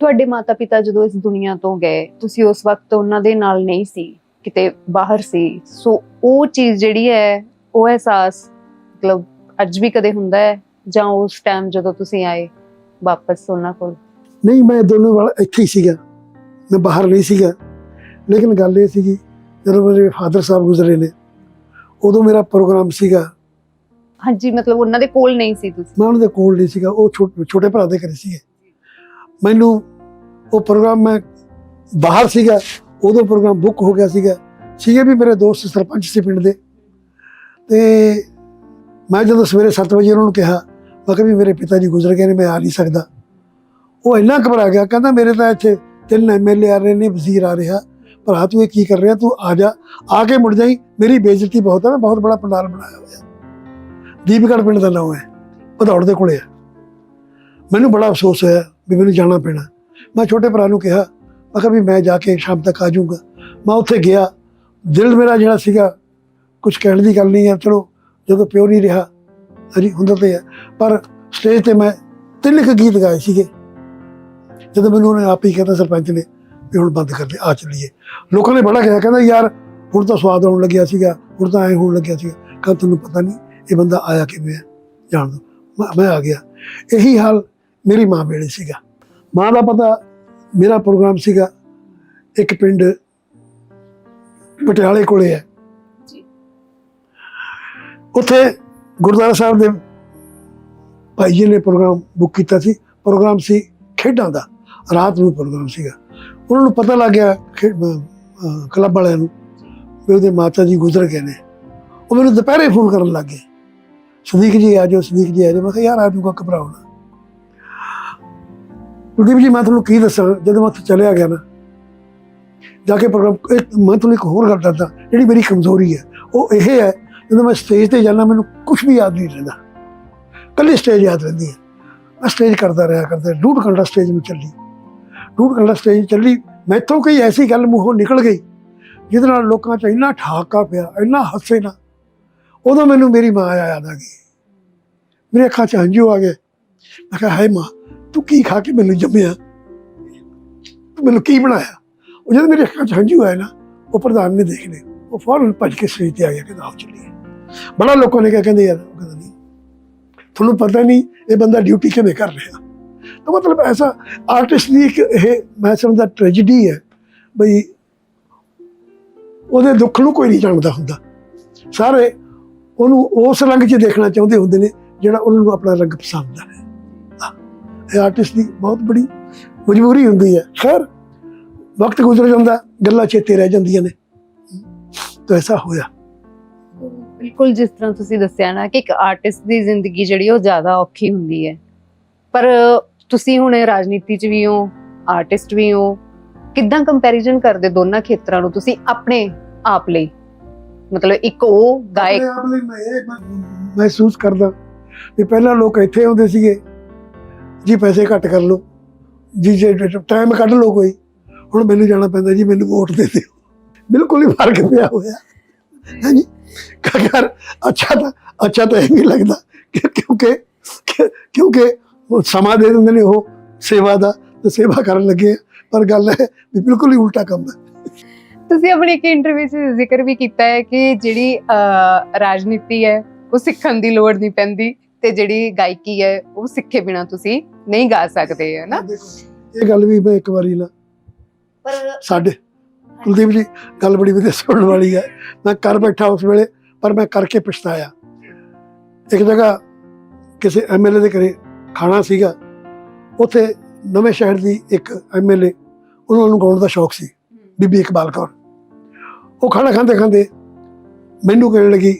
ਤੁਹਾਡੇ ਮਾਤਾ-ਪਿਤਾ ਜਦੋਂ ਇਸ ਦੁਨੀਆ ਤੋਂ ਗਏ ਤੁਸੀਂ ਉਸ ਵਕਤ ਉਹਨਾਂ ਦੇ ਨਾਲ ਨਹੀਂ ਸੀ ਕਿਤੇ ਬਾਹਰ ਸੀ। ਸੋ ਉਹ ਚੀਜ਼ ਜਿਹੜੀ ਹੈ ਉਹ ਅਹਿਸਾਸ ਮਤਲਬ ਅੱਜ ਵੀ ਕਦੇ ਹੁੰਦਾ ਹੈ ਜਾਂ ਉਸ ਟਾਈਮ ਜਦੋਂ ਤੁਸੀਂ ਆਏ ਵਾਪਸ ਉਹਨਾਂ ਕੋਲ? ਨਹੀਂ ਮੈਂ ਦੋਨੋਂ ਵਾਲਾ ਇੱਥੇ ਹੀ ਸੀਗਾ। ਮੈਂ ਬਾਹਰ ਨਹੀਂ ਸੀਗਾ। ਲੇਕਿਨ ਗੱਲ ਇਹ ਸੀਗੀ ਜਦੋਂ ਮੇਰੇ ਫਾਦਰ ਸਾਹਿਬ ਗੁਜ਼ਰੇ ਨੇ ਉਦੋਂ ਮੇਰਾ ਪ੍ਰੋਗਰਾਮ ਸੀਗਾ। ਹਾਂਜੀ ਮਤਲਬ ਉਹਨਾਂ ਦੇ ਕੋਲ ਨਹੀਂ ਸੀ ਤੁਸੀਂ? ਮੈਂ ਉਹਨਾਂ ਦੇ ਕੋਲ ਨਹੀਂ ਸੀਗਾ ਉਹ ਛੋਟੇ ਭਰਾ ਦੇ ਘਰੇ ਸੀਗੇ। ਮੈਨੂੰ ਉਹ ਪ੍ਰੋਗਰਾਮ ਮੈਂ ਬਾਹਰ ਸੀਗਾ, ਉਦੋਂ ਪ੍ਰੋਗਰਾਮ ਬੁੱਕ ਹੋ ਗਿਆ ਸੀਗਾ। ਸੀਗੇ ਵੀ ਮੇਰੇ ਦੋਸਤ ਸਰਪੰਚ ਸੀ ਪਿੰਡ ਦੇ। ਤੇ ਮੈਂ ਜਦੋਂ ਸਵੇਰੇ 7 ਵਜੇ ਉਹਨਾਂ ਨੂੰ ਕਿਹਾ, ਮੈਂ ਕਿਹਾ ਵੀ ਮੇਰੇ ਪਿਤਾ ਜੀ ਗੁਜ਼ਰ ਗਏ ਨੇ, ਮੈਂ ਆ ਨਹੀਂ ਸਕਦਾ। ਉਹ ਇੰਨਾ ਘਬਰਾ ਗਿਆ, ਕਹਿੰਦਾ ਮੇਰੇ ਤਾਂ ਇੱਥੇ ਤਿੰਨ ਐਮਐਲਏ ਆ ਰਹੇ ਨੇ, ਵਜ਼ੀਰ ਆ ਰਿਹਾ। ਭਰਾ, ਤੂੰ ਇਹ ਕੀ ਕਰ ਰਿਹਾ? ਤੂੰ ਆ ਜਾ। ਆ ਕੇ ਮੁੜ ਜਾਈ, ਮੇਰੀ ਬੇਇੱਜ਼ਤੀ ਬਹੁਤ ਹੈ ਮੈਂ ਬਹੁਤ ਬੜਾ ਪੰਡਾਲ ਬਣਾਇਆ ਹੋਇਆ। ਦੀਪਗੜ੍ਹ ਪਿੰਡ ਦਾ ਨਾਮ ਹੈ, ਭਦੌੜ ਦੇ ਕੋਲੇ ਹੈ ਮੈਨੂੰ ਬੜਾ ਅਫਸੋਸ ਹੋਇਆ। ਵੀ ਮੈਨੂੰ ਜਾਣਾ ਪੈਣਾ। ਮੈਂ ਛੋਟੇ ਭਰਾ ਨੂੰ ਕਿਹਾ, ਮੈਂ ਕਿਹਾ ਵੀ ਮੈਂ ਜਾ ਕੇ ਸ਼ਾਮ ਤੱਕ ਆ ਜਾਊਂਗਾ। ਮੈਂ ਉੱਥੇ ਗਿਆ। ਦਿਲ ਮੇਰਾ ਜਿਹੜਾ ਸੀਗਾ ਕੁਝ ਕਹਿਣ ਦੀ ਗੱਲ ਨਹੀਂ ਹੈ, ਚਲੋ, ਜਦੋਂ ਪਿਓ ਨਹੀਂ ਰਿਹਾ, ਅਜੀ ਹੁੰਦਾ ਤੇ ਹੈ। ਪਰ ਸਟੇਜ ਤੇ ਮੈਂ ਤਿੰਨ ਕੁ ਗੀਤ ਗਾਏ ਸੀਗੇ। ਜਦੋਂ ਮੈਨੂੰ ਉਹਨੇ ਆਪ ਹੀ ਕਹਿੰਦਾ ਸਰਪੰਚ ਨੇ ਵੀ ਹੁਣ ਬੰਦ ਕਰ ਦੇ, ਆ ਚੱਲੀਏ। ਲੋਕਾਂ ਨੇ ਬੜਾ ਕਿਹਾ, ਕਹਿੰਦਾ ਯਾਰ, ਹੁਣ ਤਾਂ ਸਵਾਦ ਆਉਣ ਲੱਗਿਆ ਸੀਗਾ, ਹੁਣ ਤਾਂ ਐ ਹੋਣ ਲੱਗਿਆ ਸੀਗਾ। ਕਹਿੰਦਾ ਤੁਹਾਨੂੰ ਪਤਾ ਨਹੀਂ ਇਹ ਬੰਦਾ ਆਇਆ ਕਿਵੇਂ ਹੈ, ਜਾਣ ਦੋ। ਮੈਂ- ਮੈਂ ਆ ਗਿਆ। ਇਹੀ ਹਾਲ ਮੇਰੀ ਮਾਂ ਵੇਲੇ ਸੀਗਾ। ਮਾਂ ਦਾ ਪਤਾ ਮੇਰਾ ਪ੍ਰੋਗਰਾਮ ਸੀਗਾ। ਇੱਕ ਪਿੰਡ ਪਟਿਆਲੇ ਕੋਲੇ ਹੈ। ਉੱਥੇ ਗੁਰਦੁਆਰਾ ਸਾਹਿਬ ਦੇ ਭਾਈ ਜੀ ਨੇ ਪ੍ਰੋਗਰਾਮ ਬੁੱਕ ਕੀਤਾ ਸੀ। ਪ੍ਰੋਗਰਾਮ ਸੀ ਖੇਡਾਂ ਦਾ। ਰਾਤ ਨੂੰ ਪ੍ਰੋਗਰਾਮ ਸੀਗਾ। ਉਹਨਾਂ ਨੂੰ ਪਤਾ ਲੱਗ ਗਿਆ ਕਲੱਬ ਵਾਲਿਆਂ ਨੂੰ ਵੀ ਉਹਦੇ ਮਾਤਾ ਜੀ ਗੁਜ਼ਰ ਗਏ ਨੇ। ਉਹ ਮੈਨੂੰ ਦੁਪਹਿਰੇ ਫੋਨ ਕਰਨ ਲੱਗ ਗਏ। ਸਦੀਕ ਜੀ ਆ ਜਾਓ ਸਦੀਕ ਜੀ ਆ ਜਾਓ। ਮੈਂ ਕਿਹਾ ਯਾਰ ਆ ਨਾ। ਕੁਲਦੀਪ ਜੀ, ਮੈਂ ਤੁਹਾਨੂੰ ਕੀ ਦੱਸਾਂ, ਜਦੋਂ ਮੈਂ ਉੱਥੇ ਚਲਿਆ ਗਿਆ ਨਾ, ਜਾ ਕੇ ਪ੍ਰੋਗਰਾਮ, ਇੱਕ ਮੈਂ ਤੁਹਾਨੂੰ ਇੱਕ ਹੋਰ ਗੱਲ ਦੱਸਦਾ, ਜਿਹੜੀ ਮੇਰੀ ਕਮਜ਼ੋਰੀ ਹੈ, ਉਹ ਇਹ ਹੈ, ਜਦੋਂ ਮੈਂ ਸਟੇਜ ਤੇ ਜਾਂਦਾ, ਮੈਨੂੰ ਕੁਝ ਵੀ ਯਾਦ ਨਹੀਂ ਰਹਿੰਦਾ। ਕੱਲੀ ਸਟੇਜ ਯਾਦ ਰਹਿੰਦੀ ਹੈ। ਮੈਂ ਸਟੇਜ ਕਰਦਾ ਰਿਹਾ ਕਰਦਾ ਰਿਹਾ। ਡੂਢ ਘੰਟਾ ਸਟੇਜ ਨੂੰ ਚੱਲੀ। ਡੂਢ ਘੰਟਾ ਸਟੇਜ ਚੱਲੀ, ਮੈਥੋਂ ਕੋਈ ਐਸੀ ਗੱਲ ਮੂੰਹੋਂ ਨਿਕਲ ਗਈ, ਜਿਹਦੇ ਨਾਲ ਲੋਕਾਂ 'ਚ ਇੰਨਾ ਠਾਕਾ ਪਿਆ, ਇੰਨਾ ਹੱਸੇ ਨਾ ਉਦੋਂ ਮੈਨੂੰ ਮੇਰੀ ਮਾਂ ਯਾਦ ਆ ਗਈ। ਮੇਰੇ ਅੱਖਾਂ 'ਚ ਹੰਝੂ ਆ ਗਏ। ਮੈਂ ਕਿਹਾ, ਹਾਏ ਮਾਂ ਤੂੰ ਕੀ ਖਾ ਕੇ ਮੈਨੂੰ ਜੰਮਿਆ? ਤੂੰ ਮੈਨੂੰ ਕੀ ਬਣਾਇਆ? ਉਹ ਜਦੋਂ ਮੇਰੇ ਅੱਖਾਂ 'ਚ ਹੰਝੂ ਆਏ ਨਾ, ਉਹ ਪ੍ਰਧਾਨ ਨੇ ਦੇਖ ਲਏ। ਉਹ ਫੌਰਨ ਭੱਜ ਕੇ ਸਟੇਜ ਤੇ ਆ ਗਿਆ, ਕਹਿੰਦਾ, ਆਓ ਚੱਲੀਏ। ਬੜਾ ਲੋਕਾਂ ਨੇ ਕਿਹਾ, ਕਹਿੰਦੇ, ਯਾਰ, ਉਹ ਕਹਿੰਦਾ, ਨਹੀਂ। ਤੁਹਾਨੂੰ ਪਤਾ ਨਹੀਂ, ਇਹ ਬੰਦਾ ਡਿਊਟੀ ਕਿਵੇਂ ਕਰ ਰਿਹਾ? ਤਾਂ ਮਤਲਬ ਐਸਾ ਆਰਟਿਸਟ ਦੀ ਇੱਕ ਇਹ ਮੈਂ ਸਮਝਦਾ ਟ੍ਰੈਜੇਡੀ ਹੈ ਬਈ ਉਹਦੇ ਦੁੱਖ ਨੂੰ ਕੋਈ ਨਹੀਂ ਜਾਣਦਾ ਹੁੰਦਾ। ਸਾਰੇ ਉਹਨੂੰ ਉਸ ਰੰਗ 'ਚ ਦੇਖਣਾ ਚਾਹੁੰਦੇ ਹੁੰਦੇ ਨੇ, ਜਿਹੜਾ ਉਹਨਾਂ ਨੂੰ ਆਪਣਾ ਰੰਗ ਪਸੰਦ ਹੈ ਆਰਟਿਸਟ ਦੀ ਬਹੁਤ ਬੜੀ ਮਜਬੂਰੀ ਹੁੰਦੀ ਹੈ। ਖੈਰ ਵਕਤ ਗੁਜ਼ਰ ਜਾਂਦਾ ਗੱਲਾਂ ਚੇਤੇ ਰਹਿ ਜਾਂਦੀਆਂ ਨੇ। ਤਾਂ ਐਸਾ ਹੋਇਆ। ਬਿਲਕੁਲ ਜਿਸ ਤਰ੍ਹਾਂ ਤੁਸੀਂ ਦੱਸਿਆ ਨਾ ਕਿ ਇੱਕ ਆਰਟਿਸਟ ਦੀ ਜ਼ਿੰਦਗੀ ਜਿਹੜੀ ਉਹ ਜ਼ਿਆਦਾ ਔਖੀ ਹੁੰਦੀ ਹੈ। ਪਰ ਤੁਸੀਂ ਹੁਣ ਰਾਜਨੀਤੀ 'ਚ ਵੀ ਹੋ ਆਰਟਿਸਟ ਵੀ ਹੋ ਕਿੱਦਾਂ ਕੰਪੈਰੀਜ਼ਨ ਕਰਦੇ ਦੋਨਾਂ ਖੇਤਰਾਂ ਨੂੰ ਤੁਸੀਂ ਆਪਣੇ ਆਪ ਲਈ? ਮਤਲਬ ਇੱਕ ਉਹ ਗਾਇਕ ਆਪਣੇ ਆਪ ਲਈ ਮੈਂ ਇਹ ਮ- ਮਹਿਸੂਸ ਕਰਦਾ ਵੀ ਪਹਿਲਾਂ ਲੋਕ ਇੱਥੇ ਆਉਂਦੇ ਸੀਗੇ ਜੀ ਪੈਸੇ ਘੱਟ ਕਰ ਲਓ। ਜੀ, ਜੇ ਟਾਈਮ ਕੱਢ ਲਓ ਕੋਈ। ਹੁਣ ਮੈਨੂੰ ਜਾਣਾ ਪੈਂਦਾ ਜੀ, ਮੈਨੂੰ ਵੋਟ ਦੇ ਦਿਓ। ਬਿਲਕੁਲ ਹੀ ਫ਼ਰਕ ਪਿਆ ਹੋਇਆ। ਹਾਂਜੀ। ਕਗਰ ਅੱਛਾ ਤਾਂ ਅੱਛਾ ਤਾਂ ਇਹ ਵੀ ਲੱਗਦਾ ਕਿਉਂਕਿ ਕਿਉਂਕਿ ਸਮਾਂ ਦੇ ਦਿੰਦੇ ਨੇ ਉਹ ਸੇਵਾ ਦਾ, ਤੇ ਸੇਵਾ ਕਰਨ ਲੱਗੇ ਪਰ ਗੱਲ ਹੈ ਵੀ ਬਿਲਕੁਲ ਹੀ ਉਲਟਾ ਕੰਮ ਹੈ। ਤੁਸੀਂ ਆਪਣੀ ਇੱਕ ਇੰਟਰਵਿਊ 'ਚ ਜ਼ਿਕਰ ਵੀ ਕੀਤਾ ਹੈ ਕਿ ਜਿਹੜੀ ਰਾਜਨੀਤੀ ਹੈ, ਉਹ ਸਿੱਖਣ ਦੀ ਲੋੜ ਨਹੀਂ ਪੈਂਦੀ। ਤੇ ਜਿਹੜੀ ਗਾਇਕੀ ਹੈ ਉਹ ਸਿੱਖੇ ਬਿਨਾ ਤੁਸੀਂ ਨਹੀਂ ਗਾ ਸਕਦੇ ਹੈ ਨਾ? ਇਹ ਗੱਲ ਵੀ ਮੈਂ ਇੱਕ ਵਾਰੀ ਨਾ ਪਰ ਸਾਡੇ ਕੁਲਦੀਪ ਜੀ ਗੱਲ ਬੜੀ ਵਧੀਆ ਸੁਣਨ ਵਾਲੀ ਹੈ। ਮੈਂ ਕਰ ਬੈਠਾ ਉਸ ਵੇਲੇ ਪਰ ਮੈਂ ਕਰਕੇ ਪਛਤਾਇਆ। ਇੱਕ ਜਗ੍ਹਾ ਕਿਸੇ ਐਮਐਲਏ ਦੇ ਘਰੇ ਖਾਣਾ ਸੀਗਾ ਉੱਥੇ ਨਵੇਂ ਸ਼ਹਿਰ ਦੀ ਇੱਕ ਐਮਐਲਏ ਉਹਨਾਂ ਨੂੰ ਗਾਉਣ ਦਾ ਸ਼ੌਕ ਸੀ ਬੀਬੀ ਇਕਬਾਲ ਕੌਰ। ਉਹ ਖਾਣਾ ਖਾਂਦੇ ਖਾਂਦੇ ਮੈਨੂੰ ਕਹਿਣ ਲੱਗੀ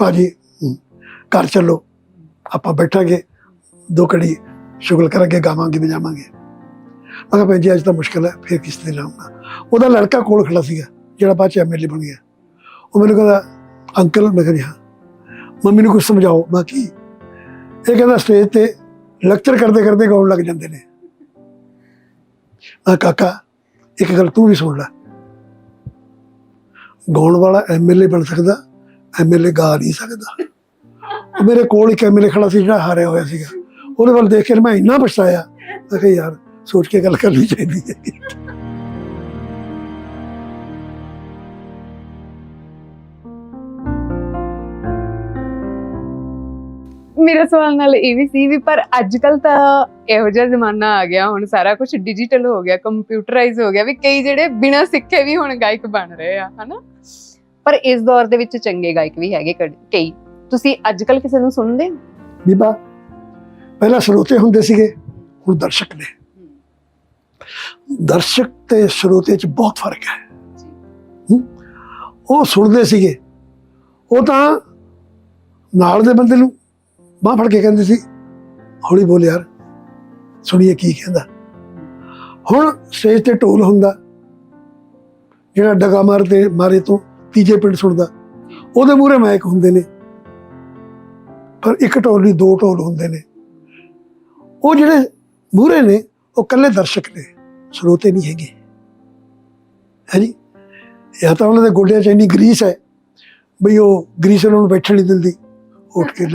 ਭਾਜੀ ਘਰ ਚੱਲੋ, ਆਪਾਂ ਬੈਠਾਂਗੇ, ਦੋ ਘੜੀ ਸ਼ੁਗਲ ਕਰਾਂਗੇ, ਗਾਵਾਂਗੇ, ਵਜਾਵਾਂਗੇ। ਮੈਂ ਕਿਹਾ ਭੈਣ ਜੀ, ਅੱਜ ਤਾਂ ਮੁਸ਼ਕਲ ਹੈ, ਫਿਰ ਕਿਸ ਦਿਨ ਆਉਂਗਾ ਉਹਦਾ ਲੜਕਾ ਕੋਲ ਖੜਾ ਸੀਗਾ, ਜਿਹੜਾ ਬਾਅਦ ਚ ਐਮਐਲਏ ਬਣ ਗਿਆ। ਉਹ ਮੈਨੂੰ ਕਹਿੰਦਾ, ਅੰਕਲ, ਮੈਂ ਕਿਹਾ ਹਾਂ। ਮੰਮੀ ਨੂੰ ਕੁਝ ਸਮਝਾਓ। ਮੈਂ ਕੀ? ਇਹ ਕਹਿੰਦਾ, ਸਟੇਜ ਤੇ ਲੈਕਚਰ ਕਰਦੇ ਕਰਦੇ ਗਾਉਣ ਲੱਗ ਜਾਂਦੇ ਨੇ। ਮੈਂ ਕਾਕਾ, ਇੱਕ ਗੱਲ ਤੂੰ ਵੀ ਸੁਣ ਲੈ। ਗਾਉਣ ਵਾਲਾ ਐਮਐਲਏ ਬਣ ਸਕਦਾ ਐਮਐਲਏ ਗਾ ਨਹੀਂ ਸਕਦਾ। ਉਹ ਮੇਰੇ ਕੋਲ ਇੱਕ ਐਮਐਲਏ ਖੜਾ ਸੀ ਜਿਹੜਾ ਹਾਰਿਆ ਹੋਇਆ ਸੀਗਾ। ਉਹਦੇ ਵੱਲ ਦੇਖ ਕੇ ਮੈਂ ਇੰਨਾ ਪਛਤਾਇਆ। ਮੈਂ ਕਿਹਾ, ਯਾਰ, ਸੋਚ ਕੇ ਗੱਲ ਕਰਨੀ ਚਾਹੀਦੀ ਹੈ। ਮੇਰਾ ਸਵਾਲ ਨਾਲ ਇਹ ਵੀ ਸੀ ਵੀ ਪਰ ਅੱਜ ਕੱਲ ਤਾਂ ਇਹੋ ਜਿਹਾ ਜ਼ਮਾਨਾ ਆ ਗਿਆ। ਹੁਣ ਸਾਰਾ ਕੁਝ ਡਿਜੀਟਲ ਹੋ ਗਿਆ ਕੰਪਿਊਟਰਾਈਜ਼ ਹੋ ਗਿਆ ਵੀ ਕਈ ਜਿਹੜੇ ਬਿਨਾਂ ਸਿੱਖੇ ਵੀ ਹੁਣ ਗਾਇਕ ਬਣ ਰਹੇ ਆ, ਹਨਾ? ਪਰ ਇਸ ਦੌਰ ਦੇ ਵਿੱਚ ਚੰਗੇ ਗਾਇਕ ਵੀ ਹੈਗੇ ਕਈ। ਤੁਸੀਂ ਅੱਜ ਕੱਲ ਕਿਸੇ ਨੂੰ ਸੁਣਦੇ ਹੋ? ਬੀਬਾ ਪਹਿਲਾਂ ਸਰੋਤੇ ਹੁੰਦੇ ਸੀਗੇ ਹੁਣ ਦਰਸ਼ਕ ਨੇ। ਦਰਸ਼ਕ ਤੇ ਸਰੋਤੇ 'ਚ ਬਹੁਤ ਫ਼ਰਕ ਹੈ? ਉਹ ਸੁਣਦੇ ਸੀਗੇ ਉਹ ਤਾਂ ਨਾਲ ਦੇ ਬੰਦੇ ਨੂੰ ਬਾਂਹ ਫੜ ਕੇ ਕਹਿੰਦੇ ਸੀ ਹੌਲੀ ਬੋਲ ਯਾਰ ਸੁਣੀਏ ਕੀ ਕਹਿੰਦਾ। ਹੁਣ ਸਟੇਜ ਤੇ ਢੋਲ ਹੁੰਦਾ ਜਿਹੜਾ ਡਗਾ ਮਾਰਦੇ ਮਾਰੇ ਤੋਂ ਤੀਜੇ ਪਿੰਡ ਸੁਣਦਾ ਉਹਦੇ ਮੂਹਰੇ ਮਾਈਕ ਹੁੰਦੇ ਨੇ। ਪਰ ਇੱਕ ਢੋਲ ਨਹੀਂ ਦੋ ਢੋਲ ਹੁੰਦੇ ਨੇ। ਉਹ ਜਿਹੜੇ ਮੂਹਰੇ ਨੇ ਉਹ ਕੱਲੇ ਦਰਸ਼ਕ ਨੇ ਸਰੋਤੇ ਨਹੀਂ ਹੈਗੇ। ਹੈ ਜੀ ਜਾਂ ਤਾਂ ਉਹਨਾਂ ਦੇ ਗੋਡਿਆਂ 'ਚ ਇੰਨੀ ਗਰੀਸ ਹੈ ਬਈ ਉਹ ਗਰੀਸ ਉਹਨਾਂ ਨੂੰ ਬੈਠਣ ਨਹੀਂ ਦਿੰਦੀ ਉੱਠ ਕੇ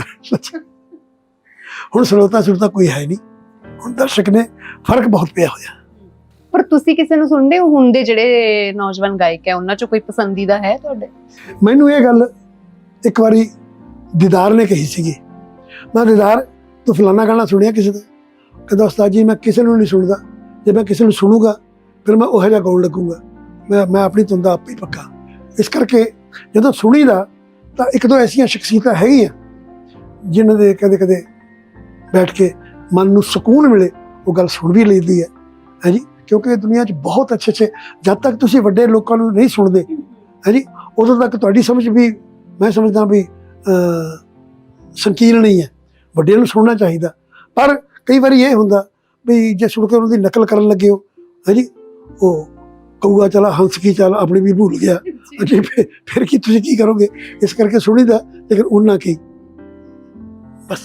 ਹੁਣ ਸਰੋਤਾ ਸਰੋਤਾ ਕੋਈ ਹੈ ਨਹੀਂ। ਹੁਣ ਦਰਸ਼ਕ ਨੇ ਫ਼ਰਕ ਬਹੁਤ ਪਿਆ ਹੋਇਆ। ਪਰ ਤੁਸੀਂ ਕਿਸੇ ਨੂੰ ਸੁਣਦੇ ਹੋ? ਹੁਣ ਦੇ ਜਿਹੜੇ ਨੌਜਵਾਨ ਗਾਇਕ ਹੈ ਉਹਨਾਂ ਚੋਂ ਕੋਈ ਪਸੰਦੀਦਾ ਹੈ ਤੁਹਾਡੇ? ਮੈਨੂੰ ਇਹ ਗੱਲ ਇੱਕ ਵਾਰੀ ਦੀਦਾਰ ਨੇ ਕਹੀ ਸੀਗੀ। ਮੈਂ ਦੀਦਾਰ, ਤੂੰ ਫਲਾਣਾ ਗਾਣਾ ਸੁਣਿਆ ਕਿਸੇ ਦਾ? ਕਹਿੰਦਾ, ਉਸਤਾਦ ਜੀ, ਮੈਂ ਕਿਸੇ ਨੂੰ ਨਹੀਂ ਸੁਣਦਾ। ਜੇ ਮੈਂ ਕਿਸੇ ਨੂੰ ਸੁਣੂਗਾ, ਫਿਰ ਮੈਂ ਉਹ ਜਿਹਾ ਗਾਉਣ ਲੱਗੂਗਾ। ਮੈਂ ਮੈਂ ਆਪਣੀ ਤੁੰਦਾ ਆਪੇ ਪੱਕਾ। ਇਸ ਕਰਕੇ ਜਦੋਂ ਸੁਣੀਦਾ, ਤਾਂ ਇੱਕ ਦੋ ਐਸੀਆਂ ਸ਼ਖਸੀਅਤਾਂ ਹੈਗੀਆਂ, ਜਿਨ੍ਹਾਂ ਦੇ ਕਦੇ ਕਦੇ ਬੈਠ ਕੇ ਮਨ ਨੂੰ ਸਕੂਨ ਮਿਲੇ, ਉਹ ਗੱਲ ਸੁਣ ਵੀ ਲਈਦੀ ਹੈ। ਹੈ ਕਿਉਂਕਿ ਦੁਨੀਆ 'ਚ ਬਹੁਤ ਅੱਛੇ ਅੱਛੇ, ਜਦ ਤੱਕ ਤੁਸੀਂ ਵੱਡੇ ਲੋਕਾਂ ਨੂੰ ਨਹੀਂ ਸੁਣਦੇ, ਹੈ ਉਦੋਂ ਤੱਕ ਤੁਹਾਡੀ ਸਮਝ ਵੀ, ਮੈਂ ਸਮਝਦਾ ਵੀ ਸੰਕੀਰਣ ਨਹੀਂ ਹੈ ਵੱਡਿਆਂ ਨੂੰ ਸੁਣਨਾ ਚਾਹੀਦਾ। ਪਰ ਕਈ ਵਾਰੀ ਇਹ ਹੁੰਦਾ ਵੀ ਜੇ ਸੁਣ ਕੇ ਉਹਨਾਂ ਦੀ ਨਕਲ ਕਰਨ ਲੱਗੇ ਹੋ ਹੈ ਜੀ? ਉਹ ਕਹੂਗਾ ਚਲਾ ਹੰਸ ਕੀ ਚੱਲ ਆਪਣੀ ਵੀ ਭੁੱਲ ਗਿਆ। ਅਜੀ ਫਿਰ ਫਿਰ ਕੀ ਤੁਸੀਂ ਕੀ ਕਰੋਗੇ? ਇਸ ਕਰਕੇ ਸੁਣੀਦਾ ਲੇਕਿਨ ਉਹਨਾਂ ਕੀ। ਬਸ।